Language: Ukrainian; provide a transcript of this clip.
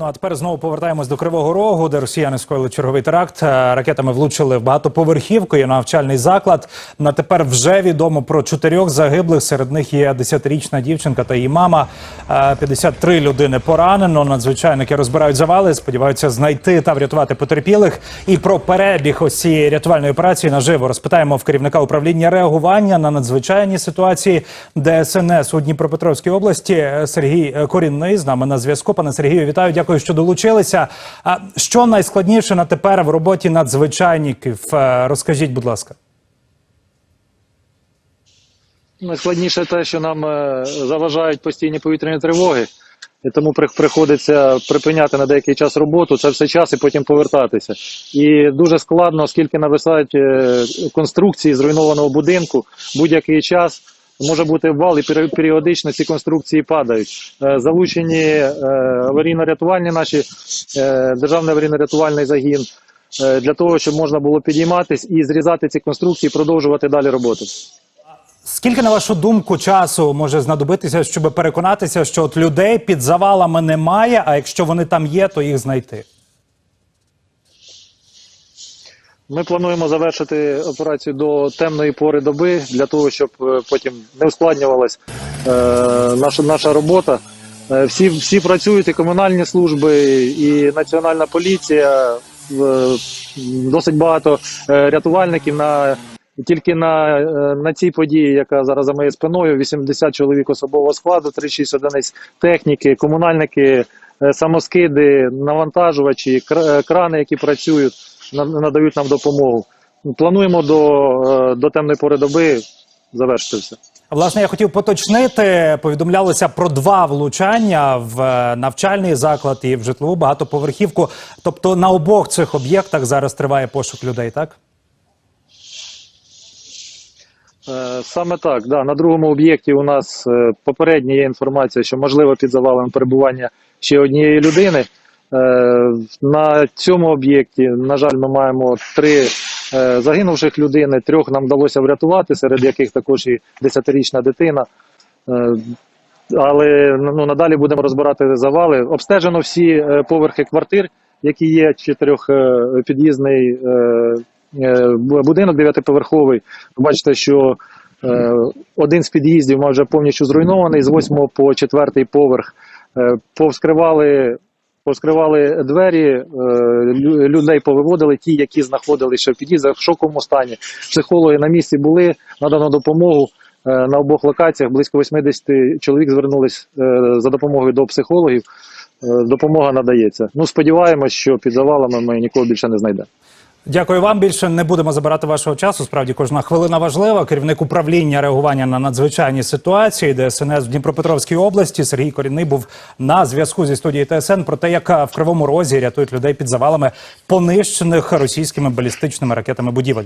Ну а тепер знову повертаємось до Кривого Рогу, де росіяни скоїли черговий теракт. Е, Ракетами влучили в багатоповерхівку і навчальний заклад. На тепер вже відомо про чотирьох загиблих. Серед них є 10-річна дівчинка та її мама. Е, 53 людини поранено. Надзвичайники розбирають завали. Сподіваються знайти та врятувати потерпілих. І про перебіг ось цієї рятувальної операції наживо розпитаємо в керівника управління реагування на надзвичайні ситуації ДСНС у Дніпропетровській області. Е, Сергій е, Корінний з нами на зв'язку. Пане Сергію, вітаю. Дякую, що долучилися. А що найскладніше на тепер в роботі надзвичайників? Е, Розкажіть, будь ласка. Найскладніше те, що нам е, заважають постійні повітряні тривоги, і тому приходиться припиняти на деякий час роботу, це все час і потім повертатися. І дуже складно, оскільки нависають е, конструкції зруйнованого будинку, будь-який час може бути обвал, і періодично ці конструкції падають. Е, Залучені е, аварійно-рятувальні наші е, державний аварійно-рятувальний загін для того, щоб можна було підійматись і зрізати ці конструкції, продовжувати далі роботу. Скільки, на вашу думку, часу може знадобитися, щоб переконатися, що от людей під завалами немає, а якщо вони там є, то їх знайти? Ми плануємо завершити операцію до темної пори доби для того, щоб е, потім не ускладнювалась е, наша, наша робота. Е, всі, всі працюють, і комунальні служби, і національна поліція. е, досить багато е, рятувальників на тільки на, е, на цій події, яка зараз за моєю спиною, 80 чоловік особового складу, 36 одиниць техніки, комунальники, е, самоскиди, навантажувачі, е, крани, які працюють, надають нам допомогу. Плануємо до, е, до темної пори доби завершити все. Власне, я хотів поточнити. Повідомлялося про два влучання в е, навчальний заклад і в житлову багатоповерхівку. Тобто на обох цих об'єктах зараз триває пошук людей, так? Е, Саме так, да. на другому об'єкті у нас попередня є інформація, що можливо під завалом перебування ще однієї людини. Е, На цьому об'єкті, на жаль, ми маємо три е, загинувших людини, трьох нам вдалося врятувати, серед яких також і 10-річна дитина. Е, Але ну, надалі будемо розбирати завали. Обстежено всі поверхи квартир, які є чотирьохпід'їзний будинок дев'ятиповерховий. Ви бачите, що один з під'їздів вже повністю зруйнований, з восьмого по четвертий поверх. Повскривали, повскривали двері, е, людей повиводили, ті, які знаходилися в під'їздах в шоковому стані. Психологи на місці були, надано допомогу. Е, На обох локаціях близько 80 чоловік звернулись е, за допомогою до психологів. Допомога надається. Ну, сподіваємось, що під завалами ми нікого більше не знайдемо. Дякую вам. Більше не будемо забирати вашого часу. Справді кожна хвилина важлива. Керівник управління реагування на надзвичайні ситуації ДСНС в Дніпропетровській області Сергій Корінний був на зв'язку зі студією ТСН про те, як в кривому розі рятують людей під завалами понищених російськими балістичними ракетами будівель.